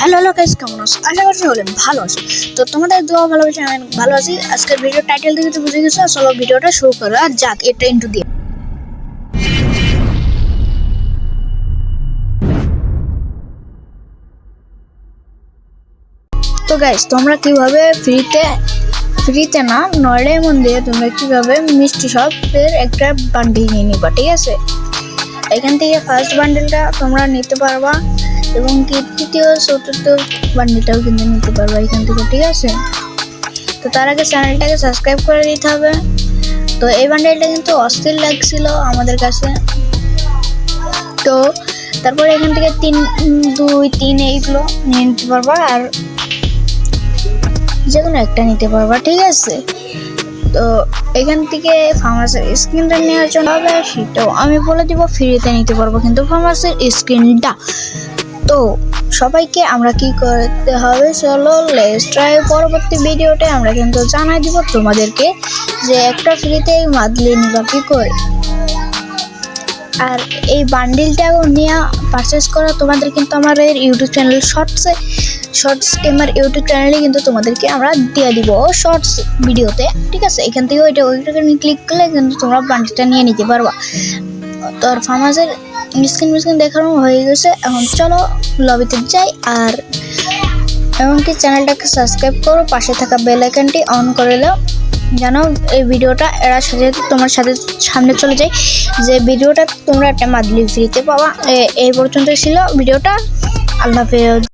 Hello hello guys কেমন আছো? আশা করছি হলে ভালো আছো। তো তোমাদের দোয়া, ভালোবাসা, আমি ভালো আছি। আজকের ভিডিও টাইটেল দেখে তো বুঝে গেছো, চলো ভিডিওটা শুরু করা যাক, এটা ইন্টু দিয়ে। তো গাইস তোমরা কীভাবে ফ্রিতে ফ্রিতে না নয় মন দিয়ে তোমরা কীভাবে মিষ্টি শপের একটা বান্ডিল নিয়ে নিবা, ঠিক আছে? এখান থেকে ফার্স্ট বান্ডেলটা তোমরা নিতে পারবা। এবং কি তৃতীয়, চতুর্থ বান্ডেলটাও কিন্তু নিতে পারবা এখান থেকে, ঠিক আছে? তো তার আগে চ্যানেলটাকে সাবস্ক্রাইব করে দিতে হবে। তো এই বান্ডেলটা কিন্তু অস্থির লাগছিল আমাদের কাছে। তো তারপরে এখান থেকে তিন, দুই, তিন এইগুলো নিয়ে নিতে পারবা আর যে কোনো একটা নিতে পারবা, ঠিক আছে? তো এখান থেকে ফার্মাসের স্ক্রিনটা নেওয়ার জন্য হবে, সেটাও আমি বলে দিব ফ্রিতে নিতে পারব কিন্তু ফার্মাসের স্ক্রিনটা তো সবাইকে আমরা কি করতে হবে? চলো লেস ট্রাই পরবর্তী ভিডিওতে আমরা কিন্তু জানাই দিব তোমাদেরকে যে একটা ফ্রিতে মাদলি নিবা কি করে। আর এই বান্ডিলটাও নিয়ে পারচেস করা তোমাদের কিন্তু আমার ইউটিউব চ্যানেল শর্টসে শর্টস গেমার ইউটিউব চ্যানেলে কিন্তু তোমাদেরকে আমরা দিয়ে দিব শর্টস ভিডিওতে ঠিক আছে? এখান থেকে ওইটা ওইটাকে ক্লিক করলে কিন্তু তোমরা বান্ডিলটা নিয়ে নিতে পারবা। তো আর ফার্মাসের স্ক্রিন মিস্ক্রিন দেখানো হয়ে গেছে। এখন চলো লবিতে যাই আর এমনকি চ্যানেলটাকে সাবস্ক্রাইব করো, পাশে থাকা বেল আইকনটি অন করে দাও। যেন এই ভিডিওটা এরা সাথে তোমার সাথে সামনে চলে যায়। যে ভিডিওটা তোমরা একটা মাদলি ফ্রিতে পাওয়া এই পর্যন্ত ছিল ভিডিওটা। আল্লাহ হাফেজ।